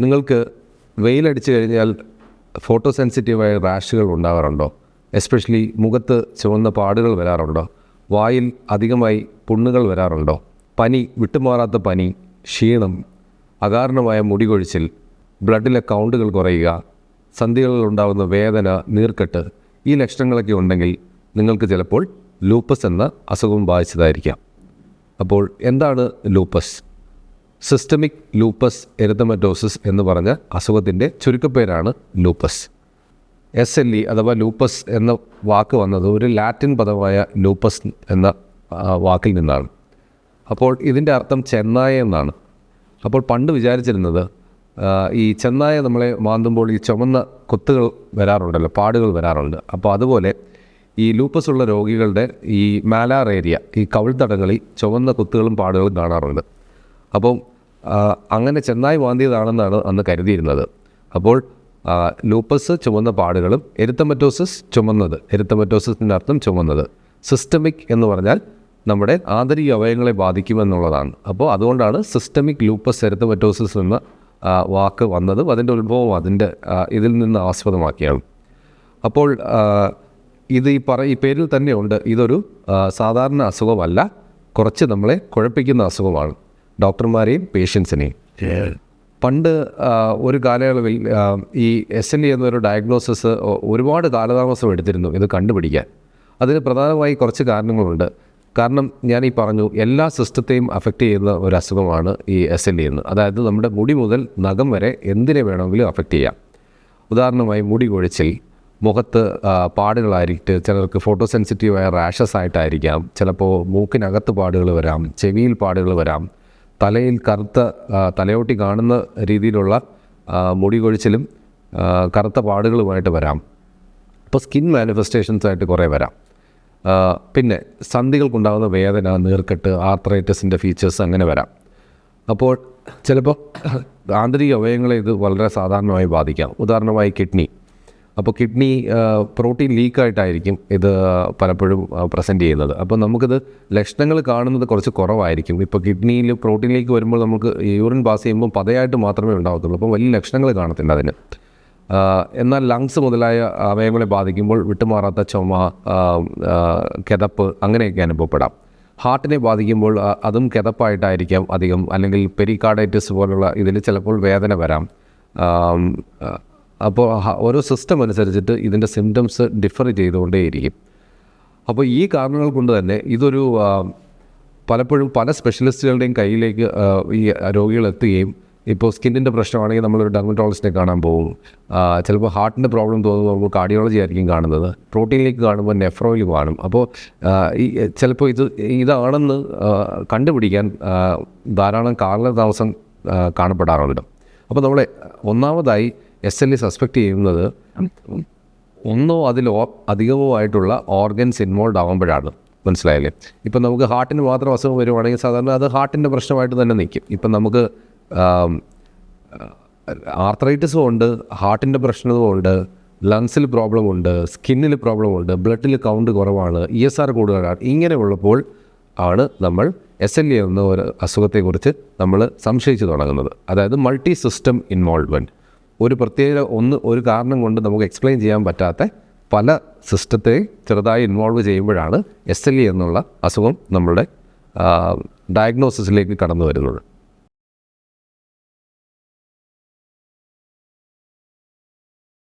നിങ്ങൾക്ക് വെയിലടിച്ചു കഴിഞ്ഞാൽ photo സെൻസിറ്റീവായ റാഷുകൾ ഉണ്ടാകാറുണ്ടോ especially മുഖത്ത് ചുവന്ന പാടുകൾ വരാറുണ്ടോ? വായിൽ അധികമായി പുണ്ണുകൾ വരാറുണ്ടോ? പനി വിട്ടുമാറാത്ത പനി ക്ഷീണം അകാരണമായ മുടികൊഴിച്ചിൽ ബ്ലഡിലെ കൗണ്ടുകൾ കുറയുക സന്ധികളിൽ ഉണ്ടാകുന്ന വേദന നീർക്കെട്ട് ഈ ലക്ഷണങ്ങളൊക്കെ ഉണ്ടെങ്കിൽ നിങ്ങൾക്ക് ചിലപ്പോൾ ലൂപ്പസ് എന്ന അസുഖം ബാധിച്ചതായിരിക്കാം. അപ്പോൾ എന്താണ് ലൂപ്പസ്? സിസ്റ്റമിക് ലൂപ്പസ് എരിതമറ്റോസിസ് എന്ന് പറഞ്ഞ അസുഖത്തിന്റെ ചുരുക്കപ്പേരാണ് ലൂപ്പസ് എസ് എൽ ഇ അഥവാ ലൂപ്പസ് എന്ന വാക്ക് വന്നത് ഒരു ലാറ്റിൻ പദമായ ലൂപ്പസ് എന്ന വാക്കിൽ നിന്നാണ്. അപ്പോൾ ഇതിന്റെ അർത്ഥം ചെന്നായ എന്നാണ്. അപ്പോൾ പണ്ട് വിചാരിച്ചിരുന്നത് ഈ ചെന്നായ നമ്മളെ മാന്തുമ്പോൾ ഈ ചുമന്ന കൊത്തുകൾ വരാറുണ്ടല്ലോ പാടുകൾ വരാറുണ്ട്. അപ്പോൾ അതുപോലെ ഈ ലൂപ്പസ് ഉള്ള രോഗികളുടെ ഈ മാലാർ ഏരിയ ഈ കവിൾത്തടങ്ങളിൽ ചുവന്ന കുത്തുകളും പാടുകളും കാണാറുണ്ട്. അപ്പം അങ്ങനെ ചെന്നായി വാന്തിയതാണെന്നാണ് അന്ന് കരുതിയിരുന്നത്. അപ്പോൾ ലൂപ്പസ് ചുമന്ന പാടുകളും എരിത്തമറ്റോസിസ് ചുമന്നത് എരിത്തമറ്റോസിസിന്റെ അർത്ഥം ചുമന്നത് സിസ്റ്റമിക് എന്ന് പറഞ്ഞാൽ നമ്മുടെ ആന്തരിക അവയവങ്ങളെ ബാധിക്കുമെന്നുള്ളതാണ്. അപ്പോൾ അതുകൊണ്ടാണ് സിസ്റ്റമിക് ലൂപ്പസ് എരിത്തമറ്റോസിസ് എന്ന വാക്ക് വന്നതും അതിന്റെ ഉത്ഭവം അതിന്റെ ഇതിൽ നിന്ന് ആസ്പദമാക്കിയാണ്. അപ്പോൾ ഇത് ഈ പറ ഈ പേരിൽ തന്നെയുണ്ട്. ഇതൊരു സാധാരണ അസുഖമല്ല. കുറച്ച് നമ്മളെ കുഴപ്പിക്കുന്ന അസുഖമാണ്. ഡോക്ടർമാരെയും പേഷ്യൻസിനെയും. പണ്ട് ഒരു കാലയളവിൽ ഈ എസ് എൻ ഇ എന്നൊരു ഡയഗ്നോസിസ് ഒരുപാട് കാലതാമസം എടുത്തിരുന്നു ഇത് കണ്ടുപിടിക്കാൻ. അതിന് പ്രധാനമായി കുറച്ച് കാരണങ്ങളുണ്ട്. കാരണം ഞാൻ ഈ പറഞ്ഞു എല്ലാ സിസ്റ്റത്തെയും അഫക്റ്റ് ചെയ്യുന്ന ഒരു അസുഖമാണ് ഈ എസ് എൻ ഇ എന്ന്. അതായത് നമ്മുടെ മുടി മുതൽ നഖം വരെ എന്തിനെ വേണമെങ്കിലും അഫക്റ്റ് ചെയ്യാം. ഉദാഹരണമായി മുടി കൊഴിച്ചിൽ മുഖത്ത് പാടുകളായിട്ട് ചിലർക്ക് ഫോട്ടോ സെൻസിറ്റീവായ റാഷസ് ആയിട്ടായിരിക്കാം ചിലപ്പോൾ മൂക്കിനകത്ത് പാടുകൾ വരാം ചെവിയിൽ പാടുകൾ വരാം തലയിൽ കറുത്ത തലയോട്ടി കാണുന്ന രീതിയിലുള്ള മുടി കൊഴിച്ചിലും കറുത്ത പാടുകളുമായിട്ട് വരാം. അപ്പോൾ സ്കിൻ മാനിഫെസ്റ്റേഷൻസ് ആയിട്ട് കുറേ വരാം. പിന്നെ സന്ധികൾക്കുണ്ടാകുന്ന വേദന നീർക്കെട്ട് ആർത്രൈറ്റിസിന്റെ ഫീച്ചേഴ്സ് അങ്ങനെ വരാം. അപ്പോൾ ചിലപ്പോൾ ആന്തരിക അവയവങ്ങളെ ഇത് വളരെ സാധാരണമായി ബാധിക്കാം. ഉദാഹരണമായി കിഡ്നി. അപ്പോൾ കിഡ്നി പ്രോട്ടീൻ ലീക്കായിട്ടായിരിക്കും ഇത് പലപ്പോഴും പ്രസന്റ് ചെയ്യുന്നത്. അപ്പോൾ നമുക്കിത് ലക്ഷണങ്ങൾ കാണുന്നത് കുറച്ച് കുറവായിരിക്കും. ഇപ്പോൾ കിഡ്നിയിൽ പ്രോട്ടീൻ ലീക്ക് വരുമ്പോൾ നമുക്ക് യൂറിൻ പാസ് ചെയ്യുമ്പോൾ പതയായിട്ട് മാത്രമേ ഉണ്ടാകത്തുള്ളൂ. അപ്പോൾ വലിയ ലക്ഷണങ്ങൾ കാണത്തില്ല അതിന്. എന്നാൽ ലങ്സ് മുതലായ അവയവങ്ങളെ ബാധിക്കുമ്പോൾ വിട്ടുമാറാത്ത ചുമ കിതപ്പ് അങ്ങനെയൊക്കെ അനുഭവപ്പെടാം. ഹാർട്ടിനെ ബാധിക്കുമ്പോൾ അതും കിതപ്പായിട്ടായിരിക്കാം അധികം. അല്ലെങ്കിൽ പെരിക്കാർഡൈറ്റിസ് പോലുള്ള ഇതിൽ ചിലപ്പോൾ വേദന വരാം. അപ്പോൾ ഓരോ സിസ്റ്റം അനുസരിച്ചിട്ട് ഇതിന്റെ സിംറ്റംസ് ഡിഫർ ചെയ്തുകൊണ്ടേയിരിക്കും. അപ്പോൾ ഈ കാരണങ്ങൾ കൊണ്ട് തന്നെ ഇതൊരു പലപ്പോഴും പല സ്പെഷ്യലിസ്റ്റുകളുടെയും കയ്യിലേക്ക് ഈ രോഗികൾ എത്തുകയും ഇപ്പോൾ സ്കിന്നിന്റെ പ്രശ്നമാണെങ്കിൽ നമ്മളൊരു ഡെർമറ്റോളജിസ്റ്റിനെ കാണാൻ പോകും. ചിലപ്പോൾ ഹാർട്ടിന്റെ പ്രോബ്ലം തോന്നുമ്പോൾ നമ്മൾ കാർഡിയോളജി ആയിരിക്കും കാണുന്നത്. പ്രോട്ടീനിലേക്ക് കാണുമ്പോൾ നെഫ്രോയിൽ കാണും. അപ്പോൾ ഈ ചിലപ്പോൾ ഇത് ഇതാണെന്ന് കണ്ടുപിടിക്കാൻ ധാരാളം കാലതാമസം കാണപ്പെടാറുണ്ട്. അപ്പോൾ നമ്മളെ ഒന്നാമതായി എസ് എൽ ഇ സസ്പെക്റ്റ് ചെയ്യുന്നത് ഒന്നോ അതിലോ അധികമോ ആയിട്ടുള്ള ഓർഗൻസ് ഇൻവോൾവ് ആകുമ്പോഴാണ് മനസ്സിലായില്ലേ? ഇപ്പം നമുക്ക് ഹാർട്ടിന് മാത്രം അസുഖം വരുവാണെങ്കിൽ സാധാരണ അത് ഹാർട്ടിന്റെ പ്രശ്നമായിട്ട് തന്നെ നിൽക്കും. ഇപ്പം നമുക്ക് ആർത്രൈറ്റിസും ഉണ്ട് ഹാർട്ടിന്റെ പ്രശ്നവും ഉണ്ട് ലങ്സിൽ പ്രോബ്ലം ഉണ്ട് സ്കിന്നിൽ പ്രോബ്ലം ഉണ്ട് ബ്ലഡിൽ കൗണ്ട് കുറവാണ് ഇ എസ് ആർ കൂടുതലാണ് ഇങ്ങനെ ഉള്ളപ്പോൾ ആണ് നമ്മൾ എസ് എൽ എ എന്ന ഒരു അസുഖത്തെക്കുറിച്ച് നമ്മൾ സംശയിച്ച് തുടങ്ങുന്നത്. അതായത് മൾട്ടി സിസ്റ്റം ഇൻവോൾവ്മെന്റ്. ഒരു പ്രത്യേക ഒന്ന് ഒരു കാരണം കൊണ്ട് നമുക്ക് എക്സ്പ്ലെയിൻ ചെയ്യാൻ പറ്റാത്ത പല സിസ്റ്റത്തെ ചെറുതായി ഇൻവോൾവ് ചെയ്യുമ്പോഴാണ് എസ് എൽ ഇ എന്നുള്ള അസുഖം നമ്മളുടെ ഡയഗ്നോസിസിലേക്ക് കടന്നു വരുന്നത്.